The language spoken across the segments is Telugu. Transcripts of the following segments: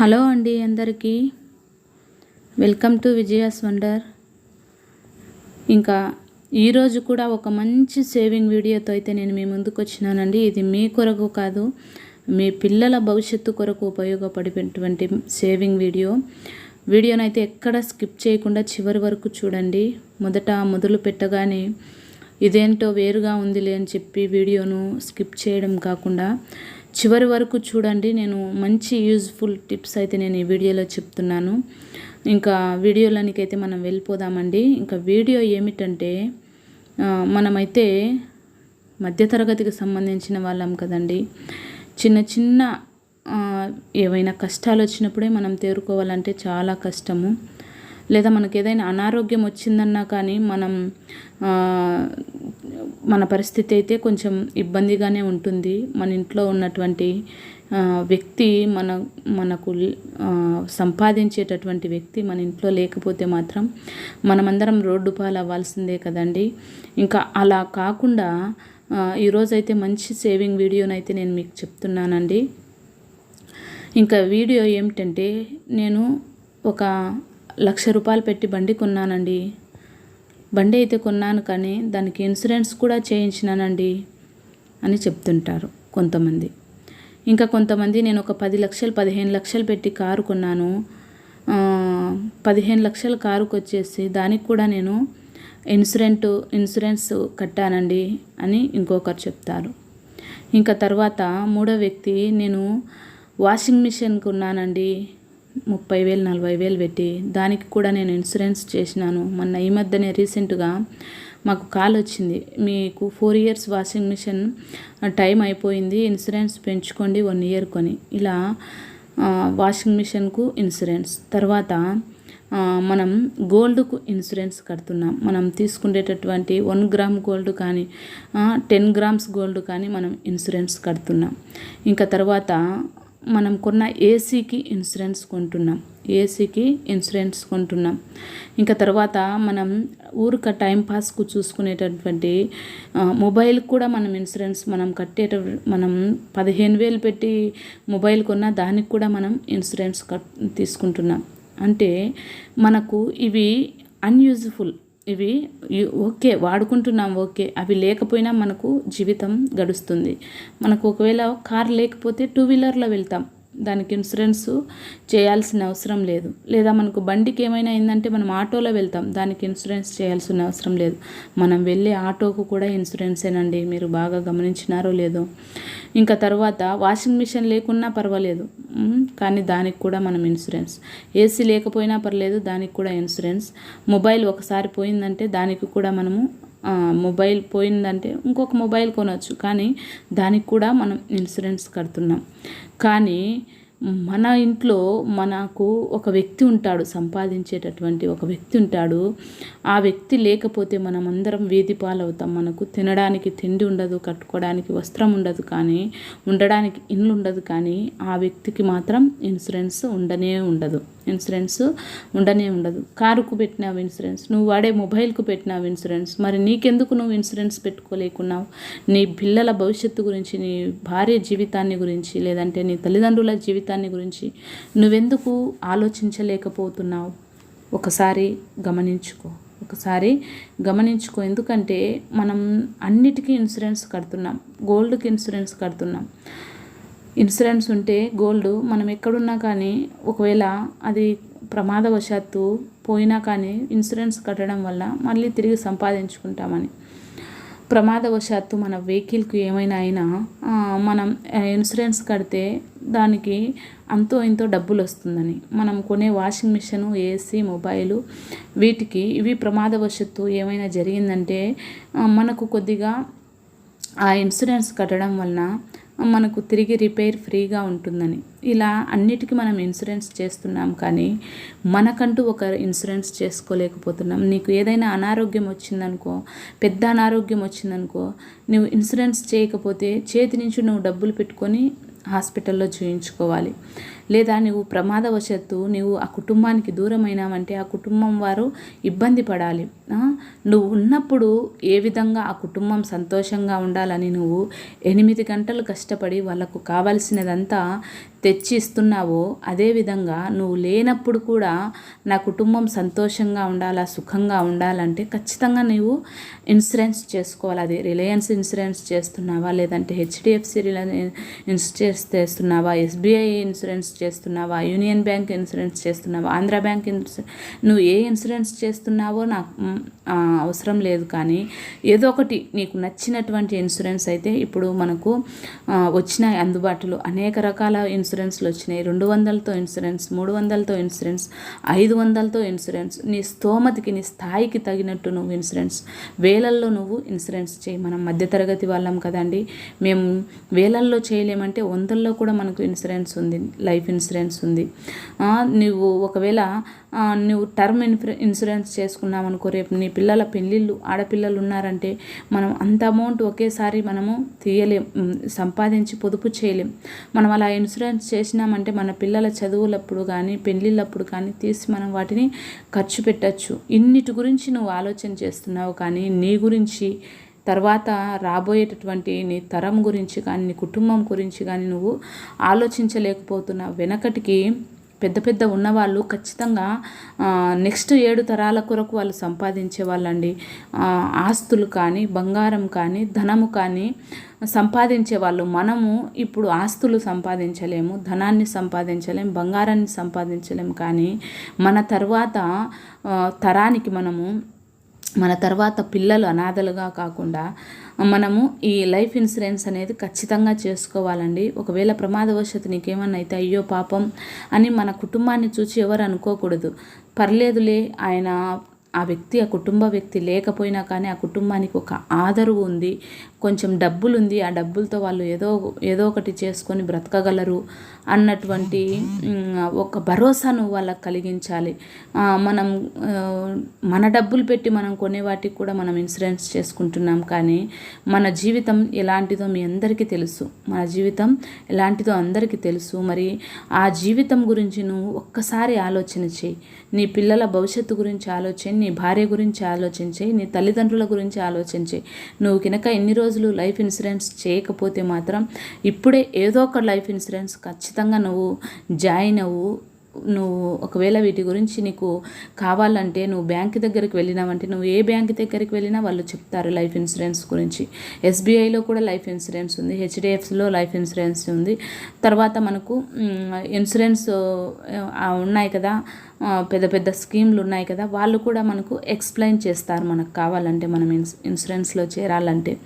హలో అండి అందరికీ. Welcome to Vijaya's wonder. ఇంకా ఈరోజు కూడా ఒక మంచి సేవింగ్ వీడియోతో అయితే నేను మీ ముందుకు వచ్చినానండి. ఇది మీ కొరకు కాదు మీ పిల్లల భవిష్యత్తు కొరకు ఉపయోగపడేటువంటి సేవింగ్ వీడియో. వీడియోనైతే ఎక్కడ స్కిప్ చేయకుండా చివరి వరకు చూడండి. మొదట మొదలు పెట్టగానే ఇదేంటో వేరుగా ఉందిలే అని చెప్పి వీడియోను స్కిప్ చేయడం కాకుండా చివరి వరకు చూడండి నేను మంచి యూజ్ఫుల్ టిప్స్ అయితే నేను ఈ వీడియోలో చెప్తున్నాను. ఇంకా వీడియోలోనికి అయితే మనం వెళ్ళిపోదామండి. ఇంకా వీడియో ఏమిటంటే మనమైతే మధ్యతరగతికి సంబంధించిన వాళ్ళం కదండి. చిన్న చిన్న ఏవైనా కష్టాలు వచ్చినప్పుడే మనం తేరుకోవాలంటే చాలా కష్టము. లేదా మనకు ఏదైనా అనారోగ్యం వచ్చిందన్నా కానీ మనం మన పరిస్థితి అయితే కొంచెం ఇబ్బందిగానే ఉంటుంది. మన ఇంట్లో ఉన్నటువంటి వ్యక్తి మన మనకు సంపాదించేటటువంటి వ్యక్తి మన ఇంట్లో లేకపోతే మాత్రం మనమందరం రోడ్డు పాలు అవ్వాల్సిందే కదండి. ఇంకా అలా కాకుండా ఈరోజైతే మంచి సేవింగ్ వీడియోనైతే నేను మీకు చెప్తున్నానండి. ఇంకా వీడియో ఏమిటంటే నేను ఒక లక్ష రూపాయలు పెట్టి బండి కొన్నానండి. బండి అయితే కొన్నాను కానీ దానికి ఇన్సూరెన్స్ కూడా చేయించినానండి అని చెప్తుంటారు కొంతమంది. ఇంకా కొంతమంది నేను ఒక పది లక్షలు పదిహేను లక్షలు పెట్టి కారు కొన్నాను. పదిహేను లక్షల కారుకు వచ్చేసి దానికి కూడా నేను ఇన్సూరెంట్ ఇన్సూరెన్స్ కట్టానండి అని ఇంకొకరు చెప్తారు. ఇంకా తర్వాత మూడో వ్యక్తి నేను వాషింగ్ మిషన్ కొన్నానండి. ముప్పై వేలు నలభై వేలు పెట్టి దానికి కూడా నేను ఇన్సూరెన్స్ చేసినాను. మొన్న ఈ మధ్యనే రీసెంట్గా మాకు కాల్ వచ్చింది. మీకు four years washing machine time అయిపోయింది ఇన్సూరెన్స్ పెంచుకోండి వన్ ఇయర్ కొని. ఇలా వాషింగ్ మిషన్కు ఇన్సూరెన్స్. తర్వాత మనం గోల్డ్కు ఇన్సూరెన్స్ కడుతున్నాం. మనం తీసుకునేటటువంటి వన్ గ్రామ్ గోల్డ్ కానీ టెన్ గ్రామ్స్ గోల్డ్ కానీ మనం ఇన్సూరెన్స్ కడుతున్నాం. ఇంకా తర్వాత మనం కొన్న ఏసీకి ఇన్సూరెన్స్ కొంటున్నాం. ఏసీకి ఇన్సూరెన్స్ కొంటున్నాం. ఇంకా తర్వాత మనం ఊరిక టైం పాస్కు చూసుకునేటటువంటి మొబైల్ కూడా మనం ఇన్సూరెన్స్ మనం కట్టేట మనం పదిహేను వేలు పెట్టి మొబైల్ కొన్న దానికి కూడా మనం ఇన్సూరెన్స్ కట్ తీసుకుంటున్నాం. అంటే మనకు ఇవి అన్యూజ్ఫుల్ ఇవి ఓకే వాడుకుంటున్నాం ఓకే. అవి లేకపోయినా మనకు జీవితం గడుస్తుంది. మనకు ఒకవేళ కార్ లేకపోతే టూ వీలర్లో వెళ్తాం. దానికి ఇన్సూరెన్స్ చేయాల్సిన అవసరం లేదు. లేదా మనకు బండికి ఏమైనా అయిందంటే మనం ఆటోలో వెళ్తాం. దానికి ఇన్సూరెన్స్ చేయాల్సిన అవసరం లేదు. మనం వెళ్ళే ఆటోకు కూడా ఇన్సూరెన్సేనండి మీరు బాగా గమనించినారో లేదో. ఇంకా తర్వాత వాషింగ్ మిషన్ లేకున్నా పర్వాలేదు. కానీ దానికి కూడా మనం ఇన్సూరెన్స్. ఏసీ లేకపోయినా పర్లేదు దానికి కూడా ఇన్సూరెన్స్. మొబైల్ ఒకసారి పోయిందంటే దానికి కూడా మనము మొబైల్ పోయిందంటే ఇంకొక మొబైల్ కొనవచ్చు కానీ దానికి కూడా మనం ఇన్సూరెన్స్ కడుతున్నాం. కానీ మన ఇంట్లో మనకు ఒక వ్యక్తి ఉంటాడు సంపాదించేటటువంటి ఒక వ్యక్తి ఉంటాడు. ఆ వ్యక్తి లేకపోతే మనం అందరం వేది పాలవుతాం. మనకు తినడానికి తిండి ఉండదు కట్టుకోవడానికి వస్త్రం ఉండదు కానీ ఉండడానికి ఇల్లు ఉండదు కానీ ఆ వ్యక్తికి మాత్రం ఇన్సూరెన్స్ ఉండనే ఉండదు. ఇన్సూరెన్స్ ఉండనే ఉండదు. కారుకు పెట్టినావు ఇన్సూరెన్స్ నువ్వు వాడే మొబైల్కు పెట్టినావు ఇన్సూరెన్స్ మరి నీకెందుకు నువ్వు ఇన్సూరెన్స్ పెట్టుకోలేకున్నావు? నీ పిల్లల భవిష్యత్తు గురించి నీ భార్య జీవితాన్ని గురించి లేదంటే నీ తల్లిదండ్రుల జీవితాన్ని గురించి నువ్వెందుకు ఆలోచించలేకపోతున్నావు? ఒకసారి గమనించుకో. ఒకసారి గమనించుకో. ఎందుకంటే మనం అన్నిటికీ ఇన్సూరెన్స్ కడుతున్నాం. గోల్డ్కి ఇన్సూరెన్స్ కడుతున్నాం. ఇన్సూరెన్స్ ఉంటే గోల్డ్ మనం ఎక్కడున్నా కానీ ఒకవేళ అది ప్రమాదవశాత్తు పోయినా కానీ ఇన్సూరెన్స్ కట్టడం వల్ల మళ్ళీ తిరిగి సంపాదించుకుంటామని. ప్రమాదవశాత్తు మన వెహికల్కి ఏమైనా అయినా మనం ఇన్సూరెన్స్ కడితే దానికి అంతో ఇంతో డబ్బులు వస్తుందని మనం కొనే వాషింగ్ మిషన్ ఏసీ మొబైలు వీటికి ఇవి ప్రమాదవశాత్తు ఏమైనా జరిగిందంటే మనకు కొద్దిగా ఆ ఇన్సూరెన్స్ కట్టడం వలన మనకు తిరిగి రిపేర్ ఫ్రీగా ఉంటుందని. ఇలా అన్నిటికీ మనం ఇన్సూరెన్స్ చేస్తున్నాం కానీ మనకంటూ ఒక ఇన్సూరెన్స్ చేసుకోలేకపోతున్నాం. నీకు ఏదైనా అనారోగ్యం వచ్చిందనుకో పెద్ద అనారోగ్యం వచ్చిందనుకో నువ్వు ఇన్సూరెన్స్ చేయకపోతే చేతి నుంచి నువ్వు డబ్బులు పెట్టుకొని హాస్పిటల్లో చూయించుకోవాలి. లేదా నువ్వు ప్రమాదవశత్తు నువ్వు ఆ కుటుంబానికి దూరమైనావంటే ఆ కుటుంబం వారు ఇబ్బంది పడాలి. నువ్వు ఉన్నప్పుడు ఏ విధంగా ఆ కుటుంబం సంతోషంగా ఉండాలని నువ్వు ఎనిమిది గంటలు కష్టపడి వాళ్ళకు కావాల్సినదంతా తెచ్చి ఇస్తున్నావో అదేవిధంగా నువ్వు లేనప్పుడు కూడా నా కుటుంబం సంతోషంగా ఉండాలా సుఖంగా ఉండాలంటే ఖచ్చితంగా నీవు ఇన్సూరెన్స్ చేసుకోవాలి. అది రిలయన్స్ ఇన్సూరెన్స్ చేస్తున్నావా లేదంటే హెచ్డిఎఫ్సి ఇన్సూరెన్స్ చేస్తున్నావా ఎస్బీఐ ఇన్సూరెన్స్ చేస్తున్నావా యూనియన్ బ్యాంక్ ఇన్సూరెన్స్ చేస్తున్నావా ఆంధ్ర బ్యాంక్ ఇన్సూరెన్స్ నువ్వు ఏ ఇన్సూరెన్స్ చేస్తున్నావో నాకు అవసరం లేదు కానీ ఏదో ఒకటి నీకు నచ్చినటువంటి ఇన్సూరెన్స్ అయితే ఇప్పుడు మనకు వచ్చిన వచ్చినాయి అందుబాటులో. అనేక రకాల ఇన్సూరెన్స్లు వచ్చినాయి. రెండు వందలతో ఇన్సూరెన్స్ మూడు వందలతో ఇన్సూరెన్స్ ఐదు వందలతో ఇన్సూరెన్స్. నీ స్తోమతికి నీ స్థాయికి తగినట్టు నువ్వు ఇన్సూరెన్స్. వేలల్లో నువ్వు ఇన్సూరెన్స్ చేయి. మనం మధ్యతరగతి వాళ్ళం కదండి. మేము వేలల్లో చేయలేమంటే వందల్లో కూడా మనకు ఇన్సూరెన్స్ ఉంది. లైఫ్ ఇన్సూరెన్స్ ఉంది. నువ్వు ఒకవేళ నువ్వు టర్మ్ ఇన్ఫ్ర ఇన్సూరెన్స్ చేసుకున్నామనుకో రేపు నీ పిల్లల పెళ్ళిళ్ళు ఆడపిల్లలు ఉన్నారంటే మనం అంత అమౌంట్ ఒకేసారి మనము తీయలేం సంపాదించి పొదుపు చేయలేం. మనం అలా ఇన్సూరెన్స్ చేసినామంటే మన పిల్లల చదువులప్పుడు కానీ పెళ్ళిళ్ళప్పుడు కానీ తీసి మనం వాటిని ఖర్చు పెట్టచ్చు. ఇన్నిటి గురించి నువ్వు ఆలోచన చేస్తున్నావు కానీ నీ గురించి తర్వాత రాబోయేటటువంటి నీ తరం గురించి కానీ నీ కుటుంబం గురించి కానీ నువ్వు ఆలోచించలేకపోతున్నావు. వెనకటికి పెద్ద పెద్ద ఉన్నవాళ్ళు ఖచ్చితంగా నెక్స్ట్ ఏడు తరాల కొరకు వాళ్ళు సంపాదించే వాళ్ళండి. ఆస్తులు కానీ బంగారం కానీ ధనము కానీ సంపాదించే వాళ్ళు. మనము ఇప్పుడు ఆస్తులు సంపాదించలేము ధనాన్ని సంపాదించలేము బంగారాన్ని సంపాదించలేము కానీ మన తర్వాత తరానికి మనము మన తర్వాత పిల్లలు అనాథలుగా కాకుండా మనము ఈ లైఫ్ ఇన్సూరెన్స్ అనేది ఖచ్చితంగా చేసుకోవాలండి. ఒకవేళ ప్రమాదవశాత్తు నీకేమన్నా అయితే అయ్యో పాపం అని మన కుటుంబాన్ని చూసి ఎవరు అనుకోకూడదు. పర్లేదులే ఆయన ఆ వ్యక్తి ఆ కుటుంబ వ్యక్తి లేకపోయినా కానీ ఆ కుటుంబానికి ఒక ఆదరు ఉంది కొంచెం డబ్బులు ఉంది ఆ డబ్బులతో వాళ్ళు ఏదో ఏదో ఒకటి చేసుకొని బ్రతకగలరు అన్నటువంటి ఒక భరోసాను వాళ్ళకి కలిగించాలి. మనం మన డబ్బులు పెట్టి మనం కొనే వాటికి కూడా మనం ఇన్సూరెన్స్ చేసుకుంటున్నాం కానీ మన జీవితం ఎలాంటిదో మీ అందరికీ తెలుసు. మన జీవితం ఎలాంటిదో అందరికీ తెలుసు. మరి ఆ జీవితం గురించి నువ్వు ఒక్కసారి ఆలోచన చేయి. నీ పిల్లల భవిష్యత్తు గురించి ఆలోచన నీ భార్య గురించి ఆలోచించి నీ తల్లిదండ్రుల గురించి ఆలోచించి. నువ్వు కనుక ఎన్ని రోజులు లైఫ్ ఇన్సూరెన్స్ చేయకపోతే మాత్రం ఇప్పుడే ఏదో ఒక లైఫ్ ఇన్సూరెన్స్ ఖచ్చితంగా నువ్వు జాయిన్ అవ్వు. నువ్వు ఒకవేళ వీటి గురించి నీకు కావాలంటే నువ్వు బ్యాంక్ దగ్గరికి వెళ్ళినావంటే నువ్వు ఏ బ్యాంక్ దగ్గరికి వెళ్ళినా వాళ్ళు చెప్తారు లైఫ్ ఇన్సూరెన్స్ గురించి. ఎస్బీఐలో కూడా లైఫ్ ఇన్సూరెన్స్ ఉంది హెచ్డిఎఫ్సిలో లైఫ్ ఇన్సూరెన్స్ ఉంది. తర్వాత మనకు ఇన్సూరెన్స్ ఉన్నాయి కదా. పెద్ద పెద్ద స్కీమ్లు ఉన్నాయి కదా వాళ్ళు కూడా మనకు ఎక్స్ప్లెయిన్ చేస్తారు మనకు కావాలంటే మనం ఇన్స్ ఇన్సూరెన్స్లో చేరాలంటే.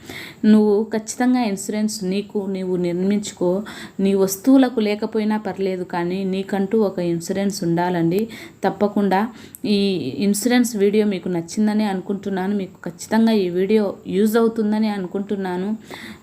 నువ్వు ఖచ్చితంగా ఇన్సూరెన్స్ నీకు నీవు నిర్మించుకో. నీ వస్తువులకు లేకపోయినా పర్లేదు కానీ నీకంటూ ఒక ఇన్సూరెన్స్ ఉండాలండి. తప్పకుండా ఈ ఇన్సూరెన్స్ వీడియో మీకు నచ్చిందని అనుకుంటున్నాను. మీకు ఖచ్చితంగా ఈ వీడియో యూజ్ అవుతుందని అనుకుంటున్నాను.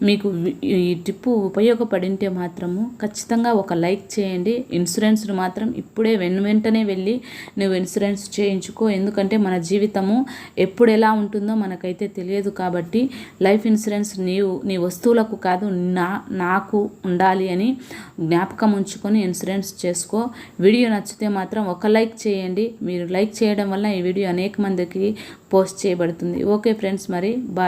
మీకు ఈ టిప్పు ఉపయోగపడింటే మాత్రము ఖచ్చితంగా ఒక లైక్ చేయండి. ఇన్సూరెన్స్ను మాత్రం ఇప్పుడే వెను వెంటనే వెళ్ళి నువ్వు ఇన్సూరెన్స్ చేయించుకో. ఎందుకంటే మన జీవితము ఎప్పుడు ఎలా ఉంటుందో మనకైతే తెలియదు కాబట్టి లైఫ్ ఇన్సూరెన్స్ నీవు నీ వస్తువులకు కాదు నా నాకు ఉండాలి అని జ్ఞాపకం ఉంచుకొని ఇన్సూరెన్స్ చేసుకో. వీడియో నచ్చితే మాత్రం ఒక లైక్ చేయండి. మీరు లైక్ చేయడం వల్ల ఈ వీడియో అనేక మందికి పోస్ట్ చేయబడుతుంది. ఓకే ఫ్రెండ్స్ మరి బాయ్.